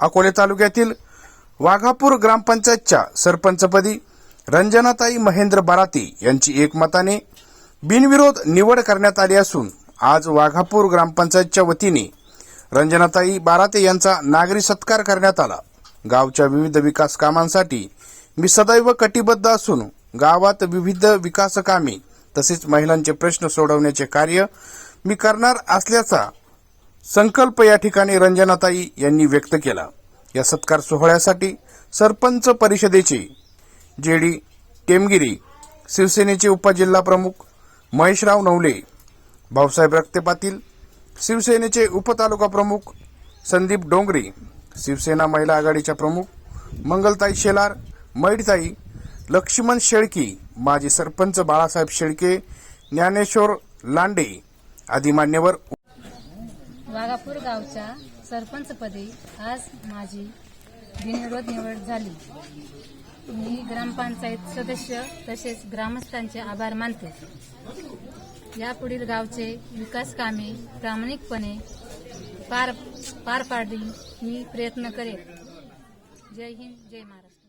अकोले तालुक्यातील वाघापूर ग्रामपंचायतच्या सरपंचपदी रंजनाताई महेंद्र बाराती यांची एकमताने बिनविरोध निवड करण्यात आली असून आज वाघापूर ग्रामपंचायतच्या वतीने रंजनाताई बाराते यांचा नागरी सत्कार करण्यात आला. गावच्या विविध विकास कामांसाठी मी सदैव कटिबद्ध असून गावात विविध विकास कामे तसेच महिलांचे प्रश्न सोडवण्याचे कार्य मी करणार असल्याचा संकल्प या ठिकाणी रंजनाताई यांनी व्यक्त केला. या सत्कार सोहळ्यासाठी सरपंच परिषदेचे जेडी टेमगिरी शिवसेनेचे उपजिल्हा प्रमुख महेशराव नवले भाऊसाहेब रक्ते पाटील शिवसेनेचे उपतालुका प्रमुख संदीप डोंगरे शिवसेना महिला आघाडीच्या प्रमुख मंगलताई शेलार मैडताई लक्ष्मण शेळकी माजी सरपंच बाळासाहेब शेळके ज्ञानेश्वर लांडे आदी मान्यवर वाघापूर गावच्या सरपंचपदी आज माझी बिनविरोध निवड झाली. मी ग्रामपंचायत सदस्य तसेच ग्रामस्थांचे आभार मानते. यापुढील गावचे विकास कामे प्रामाणिकपणे पार पार पाडली मी प्रयत्न करेन. जय हिंद जय महाराष्ट्र.